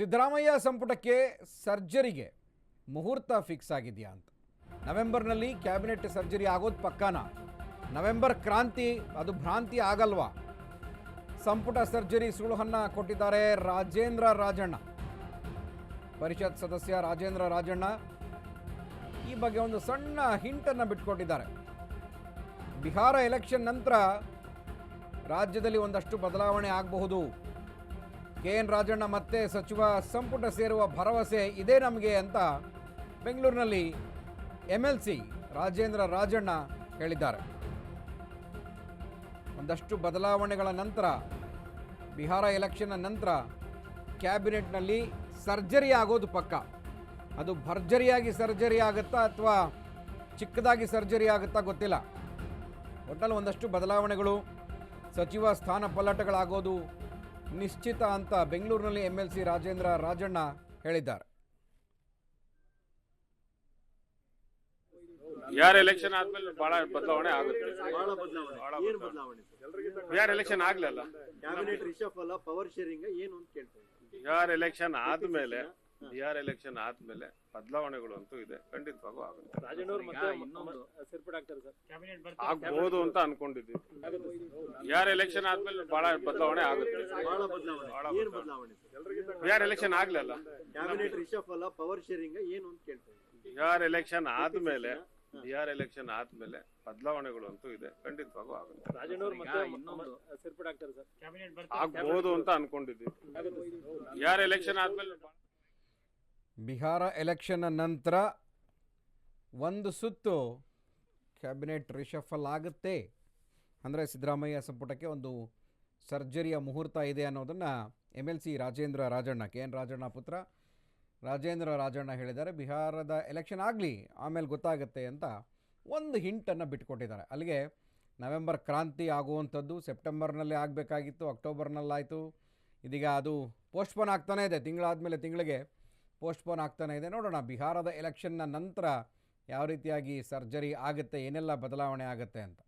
ಸಿದ್ದರಾಮಯ್ಯ ಸಂಪುಟಕ್ಕೆ ಸರ್ಜರಿಗೆ ಮುಹೂರ್ತ ಫಿಕ್ಸ್ ಆಗಿದೆಯಾ ಅಂತ. ನವೆಂಬರ್ನಲ್ಲಿ ಕ್ಯಾಬಿನೆಟ್ ಸರ್ಜರಿ ಆಗೋದು ಪಕ್ಕಾನ. ನವೆಂಬರ್ ಕ್ರಾಂತಿ, ಅದು ಭ್ರಾಂತಿ ಆಗಲ್ವಾ? ಸಂಪುಟ ಸರ್ಜರಿ ಸುಳುಹನ್ನು ಕೊಟ್ಟಿದ್ದಾರೆ ರಾಜೇಂದ್ರ ರಾಜಣ್ಣ. ಪರಿಷತ್ ಸದಸ್ಯ ರಾಜೇಂದ್ರ ರಾಜಣ್ಣ ಈ ಬಗ್ಗೆ ಒಂದು ಸಣ್ಣ ಹಿಂಟನ್ನು ಬಿಟ್ಕೊಟ್ಟಿದ್ದಾರೆ. ಬಿಹಾರ ಎಲೆಕ್ಷನ್ ನಂತರ ರಾಜ್ಯದಲ್ಲಿ ಒಂದಷ್ಟು ಬದಲಾವಣೆ ಆಗಬಹುದು. ಕೆ ಎನ್ ರಾಜಣ್ಣ ಮತ್ತೆ ಸಚಿವ ಸಂಪುಟ ಸೇರುವ ಭರವಸೆ ಇದೆ ನಮಗೆ ಅಂತ ಬೆಂಗಳೂರಿನಲ್ಲಿ M L C Rajendra Rajanna ಹೇಳಿದ್ದಾರೆ. ಒಂದಷ್ಟು ಬದಲಾವಣೆಗಳ ನಂತರ, ಬಿಹಾರ ಎಲೆಕ್ಷನ್ನ ನಂತರ ಕ್ಯಾಬಿನೆಟ್ನಲ್ಲಿ ಸರ್ಜರಿ ಆಗೋದು ಪಕ್ಕ. ಅದು ಭರ್ಜರಿಯಾಗಿ ಸರ್ಜರಿ ಆಗುತ್ತಾ ಅಥವಾ ಚಿಕ್ಕದಾಗಿ ಸರ್ಜರಿ ಆಗುತ್ತಾ ಗೊತ್ತಿಲ್ಲ. ಒಟ್ಟಲ್ಲಿ ಒಂದಷ್ಟು ಬದಲಾವಣೆಗಳು, ಸಚಿವ ಸ್ಥಾನ ಪಲ್ಲಟಗಳಾಗೋದು ನಿಶ್ಚಿತ ಅಂತ ಬೆಂಗಳೂರಿನಲ್ಲಿ M L C Rajendra Rajanna ಹೇಳಿದ್ದಾರೆ. ಯಾರ ಎಲೆಕ್ಷನ್ ಆದ್ಮೇಲೆ ಬಹಳ ಬದಲಾವಣೆ ಆಗುತ್ತೆ. ಯಾರ ಎಲೆಕ್ಷನ್ ಆಗ್ಲಿಲ್ಲ ಪವರ್ ಶೇರಿಂಗ್ ಏನು ಅಂತ ಕೇಳ್ತಾರೆ ಯಾರ್ ಎಲೆಕ್ಷನ್ ಆದ್ಮೇಲೆ ಬಿಹಾರ್ ಎಲೆಕ್ಷನ್ ಆದ್ಮೇಲೆ ಬದಲಾವಣೆಗಳು ಅಂತೂ ಇದೆ. ಖಂಡಿತವಾಗೂ ಆಗುತ್ತೆ. ರಾಜಣ್ಣವ್ರು ಮತ್ತೆ ಇನ್ನೊಂದು ಸೇರ್ಪಡಾಗ್ತಾರೆ ಸರ್. ಕ್ಯಾಬಿನೆಟ್ ಆಗ್ಬಹುದು ಅಂತ ಅನ್ಕೊಂಡಿದ್ದೀವಿ. ಬಿಹಾರ್ ಎಲೆಕ್ಷನ್ ಆದ್ಮೇಲೆ ಬಹಳ ಬದಲಾವಣೆ ಆಗುತ್ತೆ. ಬಹಳ ಬದಲಾವಣೆ. ಬಹಳ ಬದಲಾವಣೆ. ಬದಲಾವಣೆ. ಬಿಹಾರ್ ಎಲೆಕ್ಷನ್ ಆಗ್ಲಿಲ್ಲ. ಪವರ್ ಶೇರಿಂಗ್ ಏನು ಅಂತ ಕೇಳ್ತಾ ಇದ್ದೀನಿ. ಬಿಹಾರ್ ಎಲೆಕ್ಷನ್ ಆದ್ಮೇಲೆ ಬಿಹಾರ್ ಎಲೆಕ್ಷನ್ ಆದ್ಮೇಲೆ ಬದಲಾವಣೆಗಳು ಅಂತೂ ಇದೆ. ಖಂಡಿತವಾಗೂ ಆಗುತ್ತೆ. ರಾಜಣ್ಣವ್ರು ಮತ್ತೆ ಇನ್ನೊಂದು ಸೇರ್ಪಡಾಗ್ತಾರೆ ಸರ್. ಕ್ಯಾಬಿನೆಟ್ ಆಗ್ಬಹುದು ಅಂತ ಅನ್ಕೊಂಡಿದ್ದೀವಿ. ಬಿಹಾರ್ ಎಲೆಕ್ಷನ್ ಆದ್ಮೇಲೆ ಬಿಹಾರ ಎಲೆಕ್ಷನ್ನ ನಂತರ ಒಂದು ಸುತ್ತು ಕ್ಯಾಬಿನೆಟ್ ರಿಷಫಲ್ ಆಗುತ್ತೆ. ಅಂದರೆ ಸಿದ್ದರಾಮಯ್ಯ ಸಂಪುಟಕ್ಕೆ ಒಂದು ಸರ್ಜರಿಯ ಮುಹೂರ್ತ ಇದೆ ಅನ್ನೋದನ್ನು M L C Rajendra Rajanna, K N Rajanna ಪುತ್ರ ರಾಜೇಂದ್ರ ರಾಜಣ್ಣ ಹೇಳಿದ್ದಾರೆ. ಬಿಹಾರದ ಎಲೆಕ್ಷನ್ ಆಗಲಿ, ಆಮೇಲೆ ಗೊತ್ತಾಗುತ್ತೆ ಅಂತ ಒಂದು ಹಿಂಟನ್ನು ಬಿಟ್ಕೊಟ್ಟಿದ್ದಾರೆ. ಅಲ್ಲಿಗೆ ನವೆಂಬರ್ ಕ್ರಾಂತಿ ಆಗುವಂಥದ್ದು ಸೆಪ್ಟೆಂಬರ್ನಲ್ಲಿ ಆಗಬೇಕಾಗಿತ್ತು, ಅಕ್ಟೋಬರ್ನಲ್ಲಾಯಿತು. ಇದೀಗ ಅದು ಪೋಸ್ಟ್ಪೋನ್ ಆಗ್ತಾನೇ ಇದೆ. ತಿಂಗಳಾದಮೇಲೆ ತಿಂಗಳಿಗೆ ಪೋಸ್ಟ್ಪೋನ್ ಆಗ್ತಾನೆ ಇದೆ. ನೋಡೋಣ, ಬಿಹಾರದ ಎಲೆಕ್ಷನ್ನ ನಂತರ ಯಾವ ರೀತಿಯಾಗಿ ಸರ್ಜರಿ ಆಗುತ್ತೆ, ಏನೆಲ್ಲ ಬದಲಾವಣೆ ಆಗುತ್ತೆ ಅಂತ.